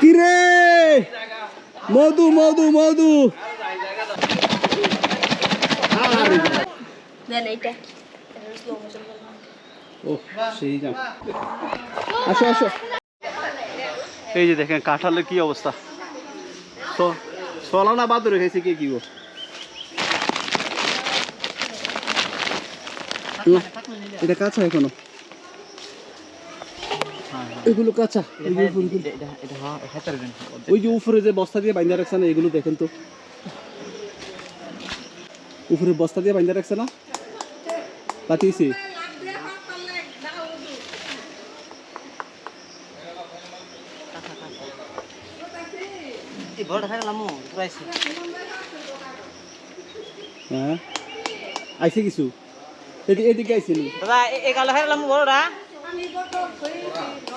কিরে মধু মধু মধু। আসো আসো। এই যে দেখেন কাঁঠালের কি অবস্থা? তো সলা না বাদ রেখেছে কে কি গো? না, এটা কাঁচা এখনও। এগুলো কাঁচা ওই যে উপরে যে বস্তা দিয়ে বাইন্দা রাখছে না এগুলো দেখেন তো। উপরে বস্তা দিয়ে বাইন্দা রাখছে না? পাতিয়েছি হ্যাঁ আইছে কিছু? এদিকে এদিকে নি? দাদা এ- এই গালে থাকলাম বড়টা।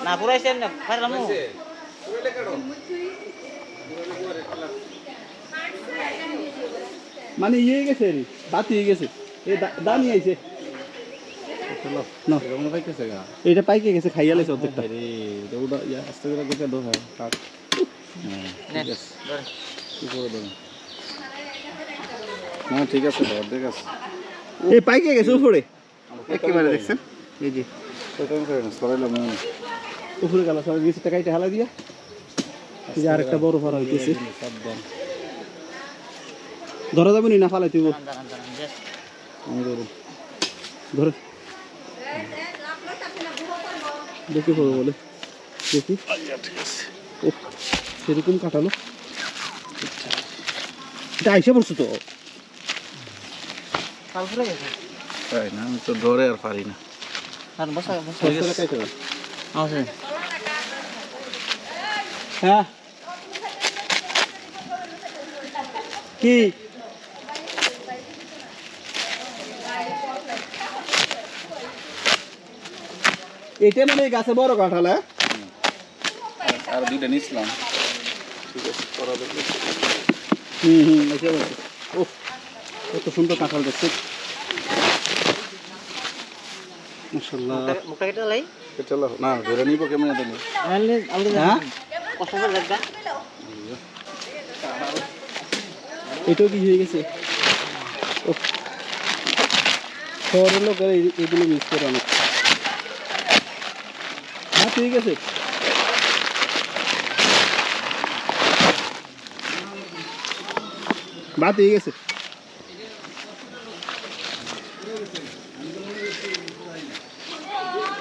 না পুরাইছেন না থাকলাম মানে ইয়ে গেছে রে বাতি হয়ে গেছে। এই দা- দামি আইছে। না। এটা পাইকে গেছে খাইয়া লাইছে অর্ধেকটা। না ঠিক আছে। অর্ধেক আছে। এই পাইকে গেছে উপরে। একেবারে দেখছেন? এই যে। উপরে গেল সবাই বিশ টাকা এটা হালা দিয়া। যে আরেকটা বড় ভরা হইতেছে। ধরা যাবে নি না ফালাই তুই ধরে। দেখি পড়ো বলে। দেখি। ও সেরকম কাটালো। এটা আইসা পড়ছো তো? গেছে। তাই না আমি তো ধরে আর পারি না। আর বসা বসা আছে হ্যাঁ কি এটা মানে গাছে বড় কাঁঠাল হ্যাঁ আর দুইটা নিছিলাম হুম হুম ও কত সুন্দর কাঁঠাল দেখছে মাশাল্লাহ মুখটা কেটে লাই। চলো না ধরে নিব কেমন তুমি আনলে আলু হ্যাঁ? কষ্ট করে দেখবা এটাও কি হয়ে গেছে? শহরের লোকেরা এগুলো মিস করে অনেক। হ্যাঁ ঠিক আছে। বাদ হয়ে গেছে।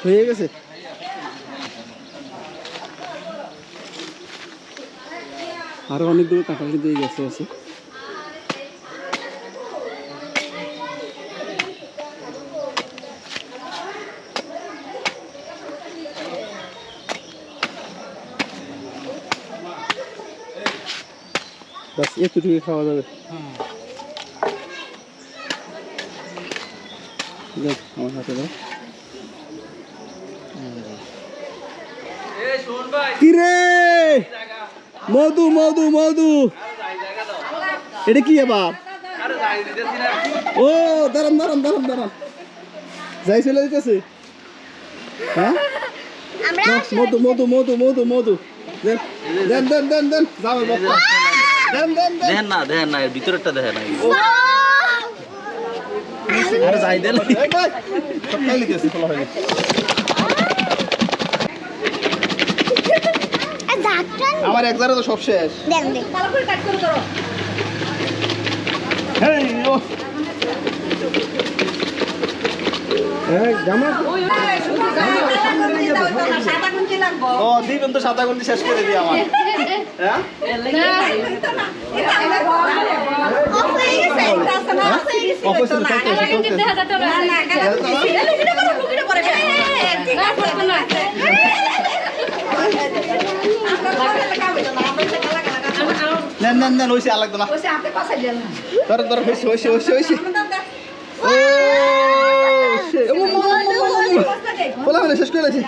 হয়ে গেছে। আরও অনেকগুলো কাঁঠাল কিন্তু এই গাছে আছে। বাস এতটুকু খাওয়া যাবে। দেখ, আমার হাতে দাও। কিরে? মধু মধু মধু। এটা কি আবার ও দাঁড়ান দাঁড়ান দাঁড়ান দাঁড়ান। যাই চলে যেতেছে হ্যাঁ? মধু মধু মধু মধু মধু। দেন দেন দেন দেন দেন। দেন দেন দেন। না দেখেন না এর ভিতরেরটা দেখেন না। আরে যাই দেন। সব খাই লিখেছি খোলা হয়নি আমার এক জারে তো সব শেষ ও দিবেন তো সাদা শেষ করে দিই আমার হ্যাঁ নেন নেন নেন ওইসে আলাদা না ধর ধর হইছে হইছে হইছে হইছে ও সে ও মা মা মা বলা মানে শেষ করে দিয়েছি